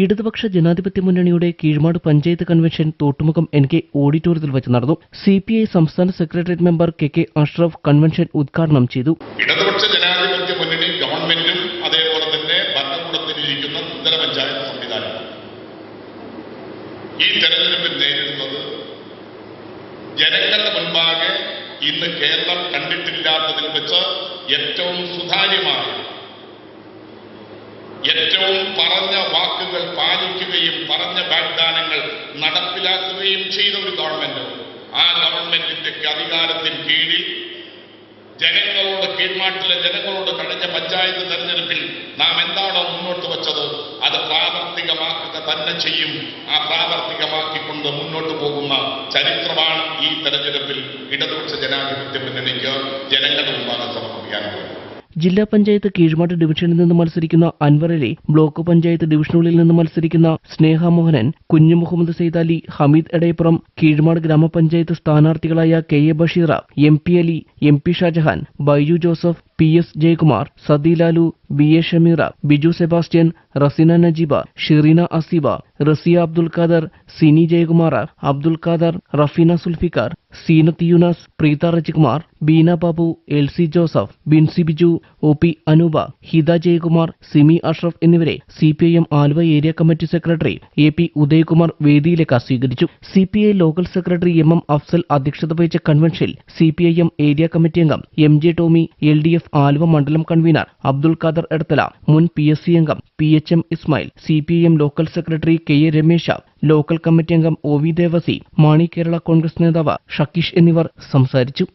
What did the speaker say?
ഇടതുപക്ഷ ജനാധിപത്യ മുന്നണിയുടെ Keezhmad panchayat convention Thottumukham N K ഓഡിറ്റോറിയത്തിൽ വെച്ച് നടന്നു. സി പി ഐ സംസ്ഥാന secretariat member K K Ashraf convention ഉദ്ഘാടനം ചെയ്തു. ഇടതുപക്ഷ ജനാധിപത്യ മുന്നണി ഗവൺമെന്റും അതേപോലെ തന്നെ ഭരണകൂടത്തിലിരിക്കുന്ന ത്രിതല പഞ്ചായത്ത് സംവിധാനം ഈ തെരഞ്ഞെടുപ്പിൽ നേരിടുന്നത് ജനങ്ങളുടെ മുൻപാകെ ഇന്ന് കേരളം കണ്ടിട്ടില്ലാത്തതിൽ വെച്ച് ഏറ്റവും സുതാര്യമായ ഏറ്റവും പറഞ്ഞ വാക്കുകൾ പാലിക്കുകയും പറഞ്ഞ വാഗ്ദാനങ്ങൾ നടപ്പിലാക്കുകയും ചെയ്ത ഒരു ഗവൺമെന്റ്. ആ ഗവൺമെന്റിന്റെ അധികാരത്തിന് കീഴിൽ ജനങ്ങളോട് കീഴ്മാട്ടിലെ ജനങ്ങളോട് കഴിഞ്ഞ പഞ്ചായത്ത് തെരഞ്ഞെടുപ്പിൽ നാം എന്താണോ മുന്നോട്ട് വച്ചത് അത് പ്രാവർത്തികമാക്കുക തന്നെ ചെയ്യും. ആ പ്രാവർത്തികമാക്കിക്കൊണ്ട് മുന്നോട്ട് പോകുന്ന ചരിത്രമാണ് ഈ തെരഞ്ഞെടുപ്പിൽ ഇടതുപക്ഷ ജനാധിപത്യ മുന്നണിക്ക് ജനങ്ങളുടെ മുമ്പാകെ സമർപ്പിക്കാനുള്ളത് ജില്ലാ പഞ്ചായത്ത് കീഴ്മാട് ഡിവിഷനിൽ നിന്ന് മത്സരിക്കുന്ന അൻവർ അലി ബ്ലോക്ക് പഞ്ചായത്ത് ഡിവിഷനുകളിൽ നിന്ന് മത്സരിക്കുന്ന സ്നേഹ മോഹനൻ കുഞ്ഞു മുഹമ്മദ് ഹമീദ് എടയപ്പുറം കീഴ്മാട് ഗ്രാമപഞ്ചായത്ത് സ്ഥാനാർത്ഥികളായ K A Basheera M P Ali M P Shajahan Baiju Joseph P S Jayakumar Sadeelalu B A Shameera Biju Sebastian Raseena Najeeba Shireena Aseeba Rasiya Abdul Khader Sini Jayakumar Abdul Khader Rafeena Sulfikar Seenath Yunas Preetha Rejikumar Beena Babu L C Joseph Binsi Biju O P Anoopa Hitha Jayakumar Simi Ashraf എന്നിവരെ C P I M Aluva area committee secretary A P Udayakumar വേദിയിലേക്ക് സ്വീകരിച്ചു. C P I local secretary M M Afsal അധ്യക്ഷത വഹിച്ച കൺവെൻഷനിൽ C P I M area committee അംഗം M J Tomy L D F Aluva മണ്ഡലം convener Abdul Khader Edathala മുൻ P S C അംഗം P H M Ismail C P I M local secretary K A Ramesha local committee അംഗം O V Devasi Mani Kerala Congress നേതാവ് ഷക്കീഷ് എന്നിവർ സംസാരിച്ചു.